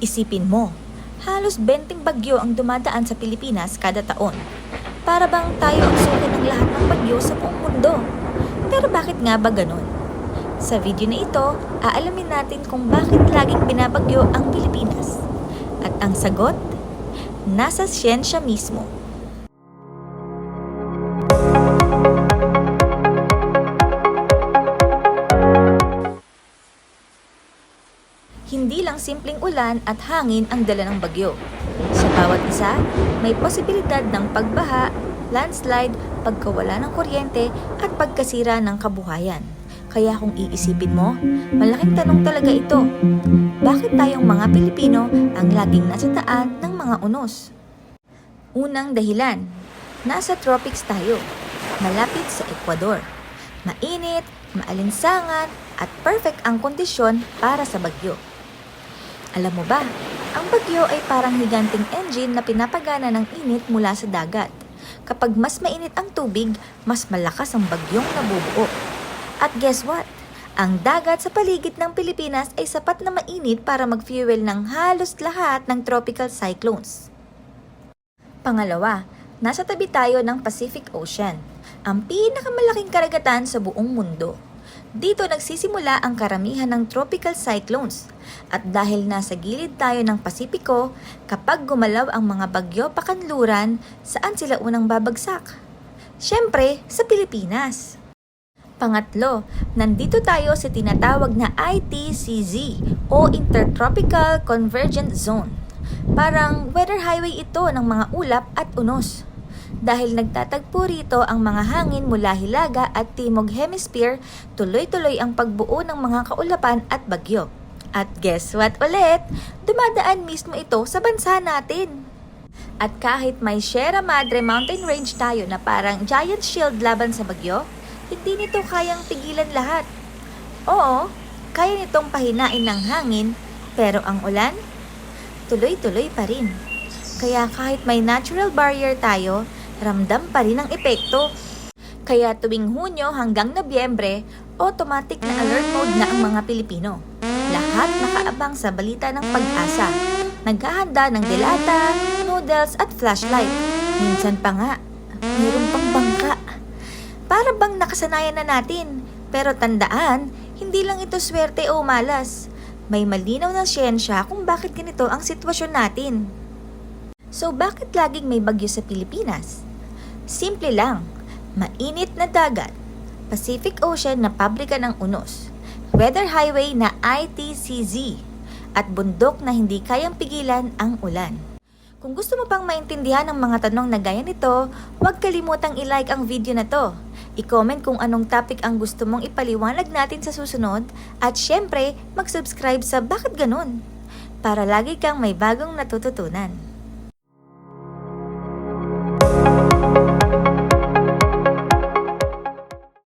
Isipin mo, halos 20 bagyo ang dumadaan sa Pilipinas kada taon. Para bang tayo ang suki ng lahat ng bagyo sa buong mundo. Pero bakit nga ba ganon? Sa video na ito, aalamin natin kung bakit laging binabagyo ang Pilipinas. At ang sagot, nasa siyensya mismo. Hindi lang simpleng ulan at hangin ang dala ng bagyo. Sa bawat isa, may posibilidad ng pagbaha, landslide, pagkawala ng kuryente at pagkasira ng kabuhayan. Kaya kung iisipin mo, malaking tanong talaga ito. Bakit tayong mga Pilipino ang laging nasa taan ng mga unos? Unang dahilan, nasa tropics tayo, malapit sa Ecuador. Mainit, maalinsangan, at perfect ang kondisyon para sa bagyo. Alam mo ba, ang bagyo ay parang higanting engine na pinapagana ng init mula sa dagat. Kapag mas mainit ang tubig, mas malakas ang bagyong nabubuo. At guess what? Ang dagat sa paligid ng Pilipinas ay sapat na mainit para mag-fuel ng halos lahat ng tropical cyclones. Pangalawa, nasa tabi tayo ng Pacific Ocean, ang pinakamalaking karagatan sa buong mundo. Dito nagsisimula ang karamihan ng tropical cyclones. At dahil nasa gilid tayo ng Pasipiko, kapag gumalaw ang mga bagyo pakanluran, saan sila unang babagsak? Siyempre, sa Pilipinas. Pangatlo, nandito tayo sa tinatawag na ITCZ o Intertropical Convergent Zone. Parang weather highway ito ng mga ulap at unos. Dahil nagtatagpo rito ang mga hangin mula Hilaga at Timog Hemisphere, tuloy-tuloy ang pagbuo ng mga kaulapan at bagyo. At guess what ulit? Dumadaan mismo ito sa bansa natin. At kahit may Sierra Madre Mountain Range tayo na parang giant shield laban sa bagyo, hindi nito kayang pigilan lahat. Oo, kaya nitong pahinain ng hangin, pero ang ulan, tuloy-tuloy pa rin. Kaya kahit may natural barrier tayo, ramdam pa rin ang epekto. Kaya tuwing Hunyo hanggang Nobyembre, automatic na alert mode na ang mga Pilipino. Lahat nakaabang sa balita ng pag-asa. Naghahanda ng delata, noodles at flashlight. Minsan pa nga, mayroon pang bangka. Para bang nakasanayan na natin. Pero tandaan, hindi lang ito swerte o malas. May malinaw na siyensya kung bakit ganito ang sitwasyon natin. So bakit laging may bagyo sa Pilipinas? Simple lang, mainit na dagat, Pacific Ocean na pabrika ng unos, weather highway na ITCZ, at bundok na hindi kayang pigilan ang ulan. Kung gusto mo pang maintindihan ang mga tanong na gaya nito, huwag kalimutang i-like ang video na to. I-comment kung anong topic ang gusto mong ipaliwanag natin sa susunod at syempre, mag-subscribe sa Bakit Ganun? Para lagi kang may bagong natututunan.